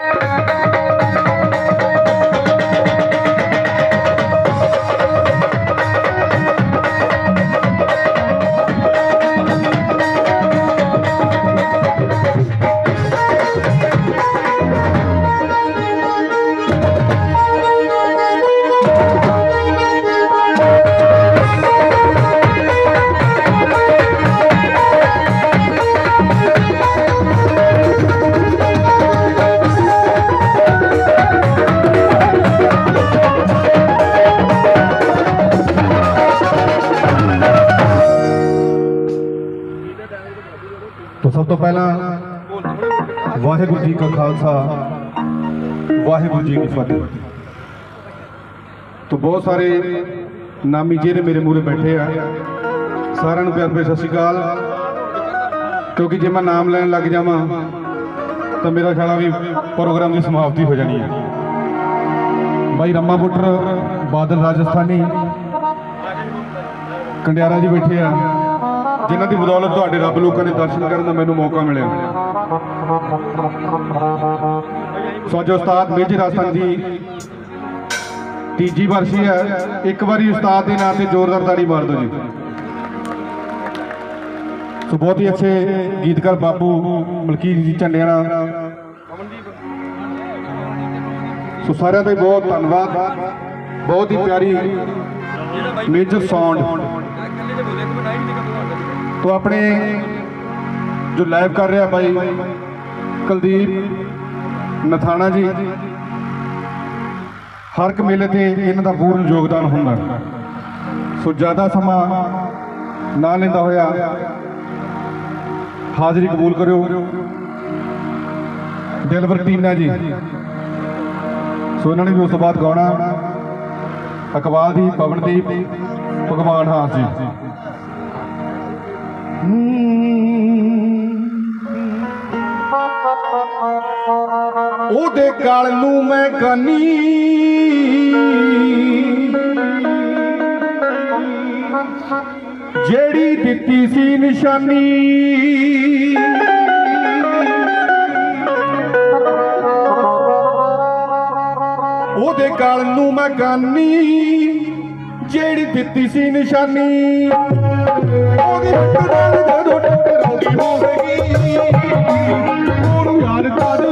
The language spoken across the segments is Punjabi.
ਤੋਂ ਸਭ ਤੋਂ ਪਹਿਲਾਂ ਵਾਹਿਗੁਰੂ ਜੀ ਕਾ ਖਾਲਸਾ, ਵਾਹਿਗੁਰੂ ਜੀ ਕੀ ਫਤਿਹ। ਤੋਂ ਬਹੁਤ ਸਾਰੇ ਨਾਮੀ ਜਿਹੜੇ ਮੇਰੇ ਮੂਹਰੇ ਬੈਠੇ ਆ, ਸਾਰਿਆਂ ਨੂੰ ਪਿਆਰ ਭਰੀ ਸਤਿ ਸ਼੍ਰੀ ਅਕਾਲ। ਕਿਉਂਕਿ ਜੇ ਮੈਂ ਨਾਮ ਲੈਣ ਲੱਗ ਜਾਵਾਂ, ਤਾਂ ਮੇਰਾ ਖਿਆਲ ਆ ਵੀ ਪ੍ਰੋਗਰਾਮ ਦੀ ਸਮਾਪਤੀ ਹੋ ਜਾਣੀ ਹੈ ਬਾਈ ਰੰਮਾ ਬੁੱਟਰ, ਬਾਦਲ ਰਾਜਸਥਾਨੀ, ਕੰਡਿਆਰਾ ਜੀ ਬੈਠੇ ਆ। ਜਿਨ੍ਹਾਂ ਦੀ ਬਦੌਲਤ ਤੁਹਾਡੇ ਰੱਬ ਲੋਕਾਂ ਨੇ ਦਰਸ਼ਨ ਕਰਨ ਦਾ ਮੈਨੂੰ ਮੌਕਾ ਮਿਲਿਆ। ਸੋ ਉਸਤਾਦ ਮੇਜਰ ਰਾਜਸਥਾਨ ਦੀ ਤੀਜੀ ਵਰਸੀ ਹੈ। ਇੱਕ ਵਾਰੀ ਉਸਤਾਦ ਦੇ ਨਾਂ ਤੇ ਜ਼ੋਰਦਾਰ ਤਾੜੀ ਮਾਰ ਦਿਓ ਜੀ। ਸੋ ਬਹੁਤ ਹੀ ਅੱਛੇ ਗੀਤਕਾਰ ਬਾਬੂ ਮਲਕੀਤ ਜੀ ਝੰਡਿਆਣਾ ਸੋ ਸਾਰਿਆਂ ਦਾ ਬਹੁਤ ਧੰਨਵਾਦ। ਬਹੁਤ ਹੀ ਪਿਆਰੀ ਮੇਜਰ ਸਾਊਂਡ ਤੋਂ ਆਪਣੇ ਜੋ ਲਾਈਵ ਕਰ ਰਿਹਾ ਬਾਈ ਕੁਲਦੀਪ ਨਥਾਣਾ ਜੀ, ਹਰ ਇੱਕ ਮੇਲੇ ਤੇ ਇਹਨਾਂ ਦਾ ਪੂਰਨ ਯੋਗਦਾਨ ਹੁੰਦਾ। ਸੋ ਜ਼ਿਆਦਾ ਸਮਾਂ ਨਾ ਲੈਂਦਾ ਹੋਇਆ, ਹਾਜ਼ਰੀ ਕਬੂਲ ਕਰਿਓ। ਦਿਲਵਰ ਟੀਨਾ ਜੀ, ਸੋ ਇਹਨਾਂ ਨੇ ਵੀ ਉਸ ਤੋਂ ਬਾਅਦ ਗਾਉਣਾ। ਅਕਵਾਲ ਦੀ, ਪਵਨਦੀਪ, ਭਗਵਾਨ ਹਾਸ ਜੀ। ਉਹਦੇ ਗਲ ਨੂੰ ਮੈਂ ਗਨੀ। ਜਿਹੜੀ ਦਿੱਤੀ ਸੀ ਨਿਸ਼ਾਨੀ। ਉਹਦੇ ਗਲ ਨੂੰ ਮੈਂ ਗਾਨੀ। ਜਿਹੜੀ ਦਿੱਤੀ ਸੀ ਨਿਸ਼ਾਨੀ। ਉਹਦੀ ਟੱਕਰਾਂ ਜਦੋਂ ਟੱਕਰਾਉਂਦੀ ਹੋਵੇਗੀ ਉਹਨੂੰ ਯਾਦ ਕਰ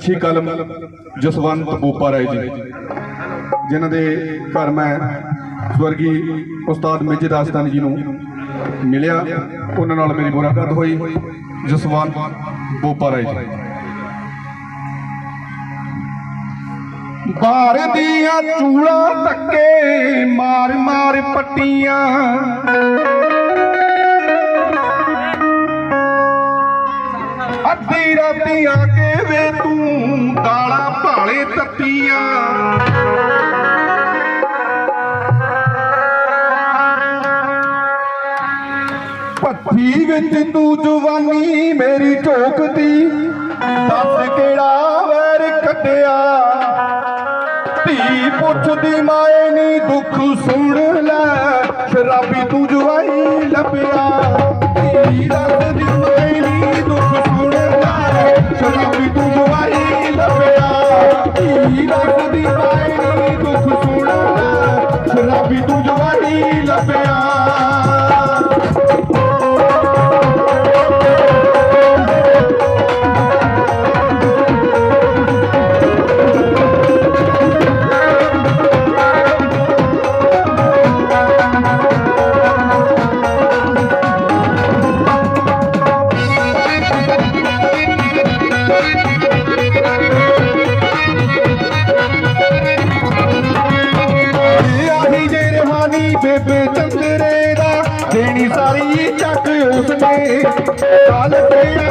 ਅੱਛੀ ਕਲਮ ਜਸਵੰਤ ਬੋਪਾ ਰਾਏ ਜੀ, ਜਿਨ੍ਹਾਂ ਦੇ ਘਰ ਮੈਂ ਸਵਰਗੀ ਉਸਤਾਦ ਮੇਜਰ ਦਾਸਤਾਨ ਜੀ ਨੂੰ ਮਿਲਿਆ। ਉਹਨਾਂ ਨਾਲ ਮੇਰੀ ਮੁਲਾਕਾਤ ਹੋਈ ਜਸਵੰਤ ਬੋਪਾ ਰਾਏ ਜੀ। ਬਾਰ ਦੀਆਂ ਚੂੜਾ ਧੱਕੇ ਮਾਰ ਮਾਰ ਪੱਟੀਆਂ। ਅੱਧੀ ਰਾਤੀ ਆ ਕੇ ਵੇ ਤੂੰ ਦਾਲਾਂ ਭਾਲੇ ਤੱਤੀਆਂ। ਪੱਥੀ ਵਿੱਚ ਤੂੰ ਜਵਾਨੀ ਮੇਰੀ ਝੋਕਦੀ, ਦੱਸ ਕਿਹੜਾ ਵੈਰ ਕੱਢਿਆ? ਧੀ ਪੁੱਛਦੀ, ਮਾਏ ਨੀ ਦੁੱਖ ਸੁਣ ਲੈ, ਸ਼ਰਾਬੀ ਤੂੰ ਜਵਾਈ ਬੇਬੇ ਚੰਦਰੇ ਦਾ ਦੇਣੀ ਸਾਰੀ ਚੱਕ ਉਸਨੇ। ਕਾਲ ਤੇ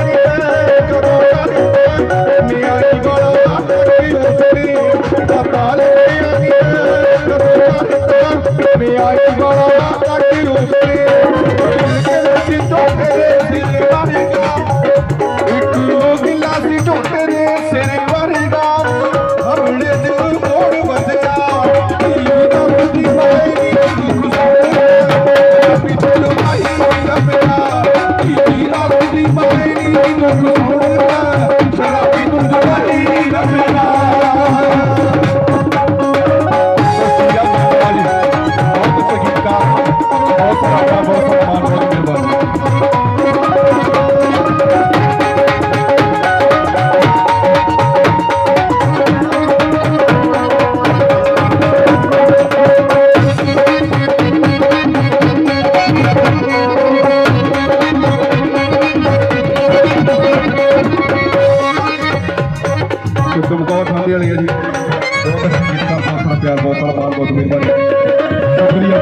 ਹੁਕਮ ਕੌਰ ਖਾਂਦੇ ਵਾਲੀ ਹੈ ਜੀ। ਬਹੁਤ ਸੰਗੀਤਕਾਰ ਬਹੁਤ ਸਾਰਾ ਪਿਆਰ, ਬਹੁਤ ਸਾਰਾ ਮਾਣ, ਬਹੁਤ ਮਿਹਰਬਾਨੀ। ਸ਼ੁਕਰੀਆ।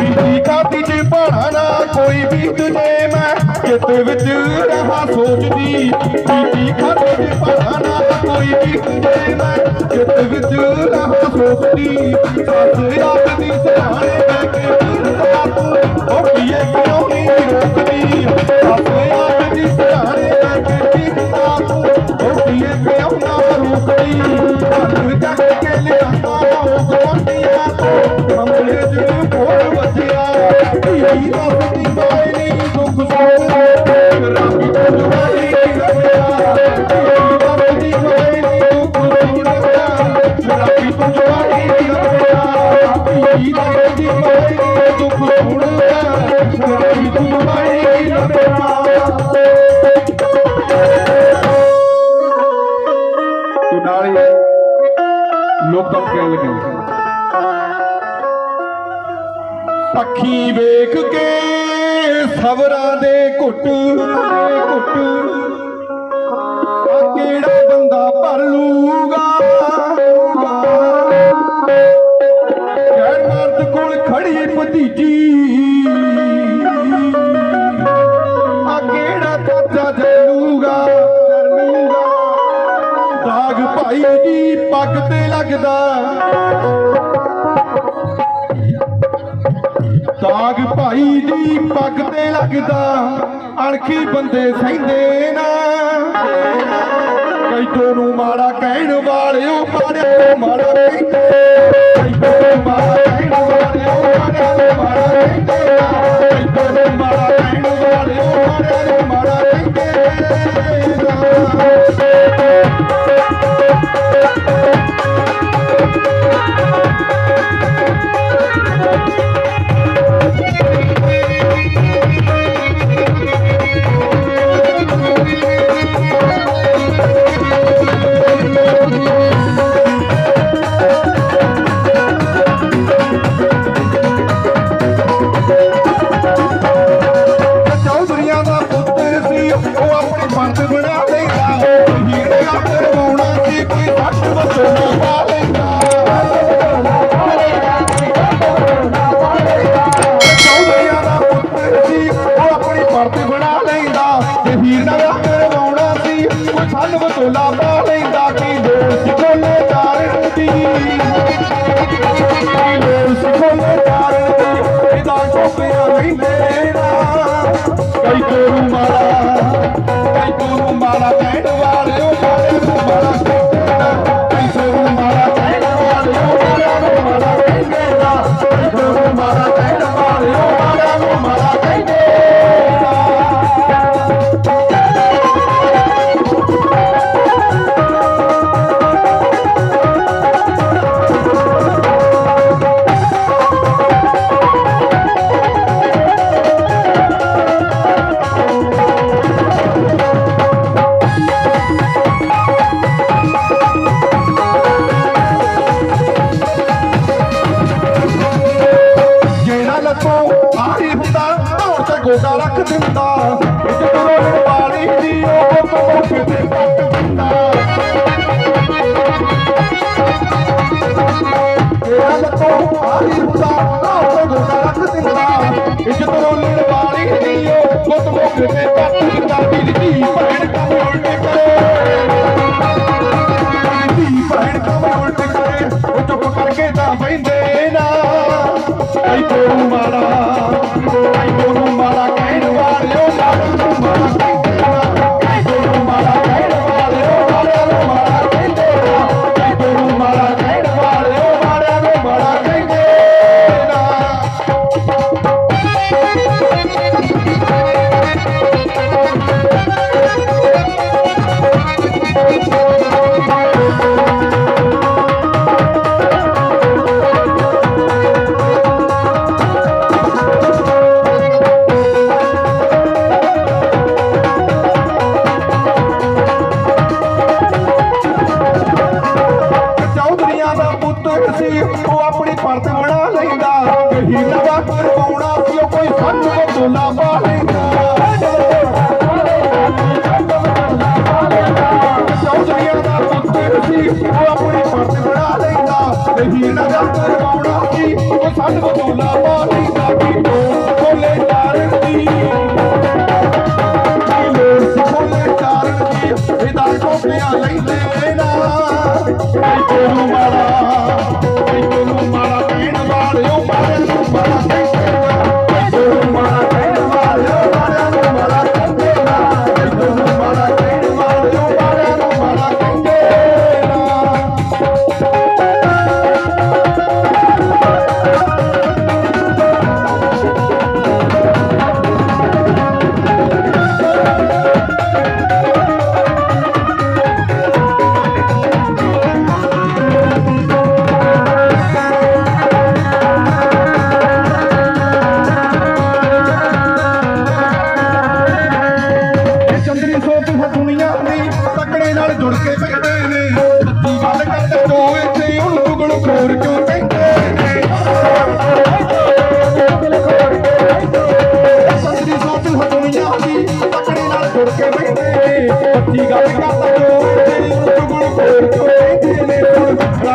ਬੀਜੀ ਕਾਤੀ ਚ ਭਾਣਾ ਨਾ ਕੋਈ ਬੀਤ ਜੇ ਮੈਂ ਚਿੱਤ ਵਿੱਚ ਰਹਾ ਸੋਚਦੀ। ਬੀਜੀ ਕਾਤੀ ਚ ਭਾਣਾ ਨਾ ਕੋਈ ਬੀਤ ਜੇ ਮੈਂ ਚਿੱਤ ਵਿੱਚ ਰਹਾ ਸੋਚਦੀ। ਸੱਸ ਰਾਤ ਦੀ ਸਹਾਣੇ ਬੈ ਕੇ ਫਿਰਦਾ ਤੂੰ। ਉਹ ਕੀਏ ਕਿਉਂ ਘੁੱਟ ਦੇ ਆ ਕਿਹੜਾ ਬੰਦਾ ਭਰ ਲੂਗਾ? ਗੈਰ ਮਰਦ ਕੋਲ ਖੜੀ ਭਤੀਜੀ। ਆ ਕਿਹੜਾ ਚਾਚਾ ਚੱਲੂਗਾ ਚੱਲੂਗਾ ਦਾਗ ਭਾਈ ਦੀ ਪੱਗ ਤੇ ਲੱਗਦਾ। ਦਾਗ ਭਾਈ ਦੀ ਪੱਗ ਤੇ ਲੱਗਦਾ, ਅਣਖੀ ਬੰਦੇ ਸਹਿੰਦੇ ਨਾ। ਕੈਦੋਂ ਨੂੰ ਮਾੜਾ ਕਹਿਣ ਵਾਲਿਓ ਮਾੜਿਆ ਮਾੜਾ ਕਹਿੰਦੇ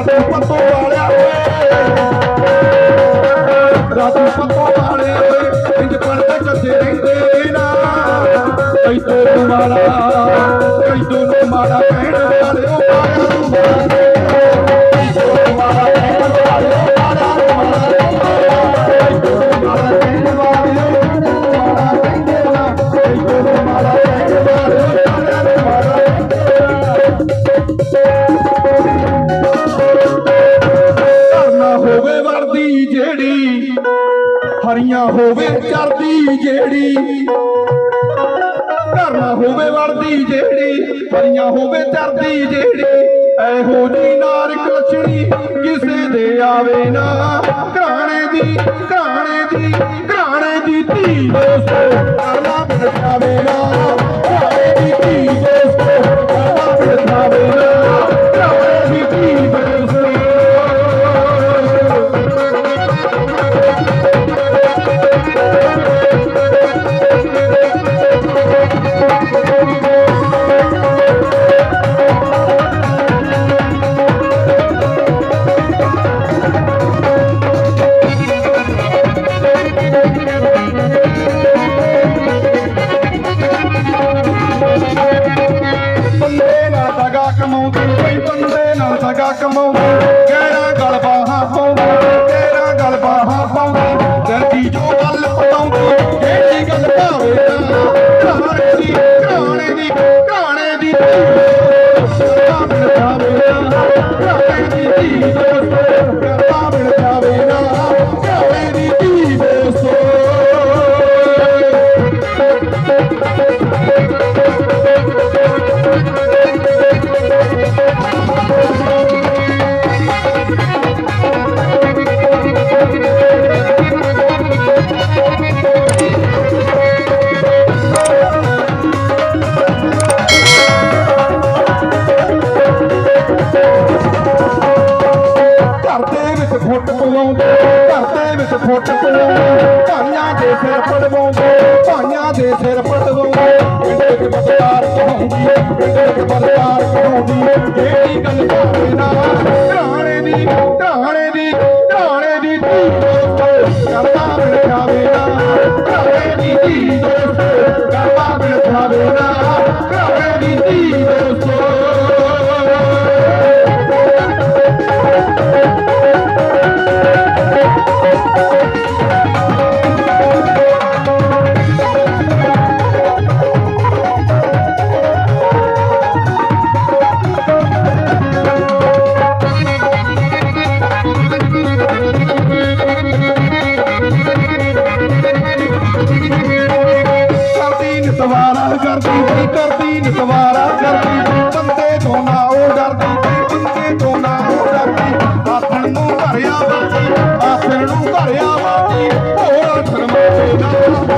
acabou o a dor. ਭਰੀਆਂ ਹੋਵੇ ਧਰਤੀ ਜਿਹੜੀ ਐਹੋ ਜੀ ਨਾਰਕ ਲਛਣੀ ਕਿਸੇ ਦੇ ਆਵੇ ਨਾ। ਘਰਾਣੇ ਦੀ ਘਰਾਣੇ ਦੀ ਘਰਾਣੇ ਦੀ ਧੀ ਦੋਸਤੋ, ਕਰਨਾ ਬਣ ਜਾਵੇ ਨਾ। ਡਰਦੀ, ਬੰਦੇ ਤੋਂ ਨਾ ਉਹ ਡਰਦੀ, ਬੰਦੇ ਤੋਂ ਨਾ ਉਹ ਡਰਦੀ। ਆਸਣ ਨੂੰ ਭਰਿਆ ਵਾਜੀ ਆਸਣ ਨੂੰ ਭਰਿਆ ਵਾਜੀ ਹੋਰਾਂ ਧਰਮ ਦੇ ਨਾਲ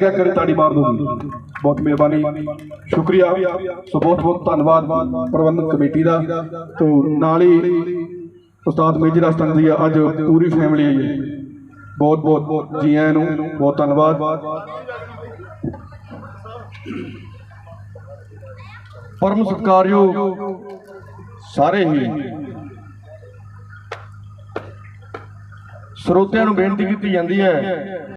ਲੱਗਿਆ ਕਰੇ ਤਾੜੀ ਮਾਰ ਦੂੰਗੀ ਬਹੁਤ ਮਿਹਰਬਾਨੀ। ਸ਼ੁਕਰੀਆ। ਸੋ ਬਹੁਤ ਬਹੁਤ ਧੰਨਵਾਦ ਪ੍ਰਬੰਧਕ ਕਮੇਟੀ ਦਾ। ਤੋਂ ਨਾਲ ਹੀ ਉਸਤਾਦ ਮੇਜਰ ਅਸਤਨ ਜੀ ਅੱਜ ਪੂਰੀ ਫੈਮਿਲੀ ਆਈ ਹੈ। ਬਹੁਤ ਬਹੁਤ ਜੀ ਆਇਆਂ ਨੂੰ ਬਹੁਤ ਧੰਨਵਾਦ। ਪਰਮ ਸਤਕਾਰਯੋਗ ਸਾਰੇ ਹੀ ਸਰੋਤਿਆਂ ਨੂੰ ਬੇਨਤੀ ਕੀਤੀ ਜਾਂਦੀ ਹੈ।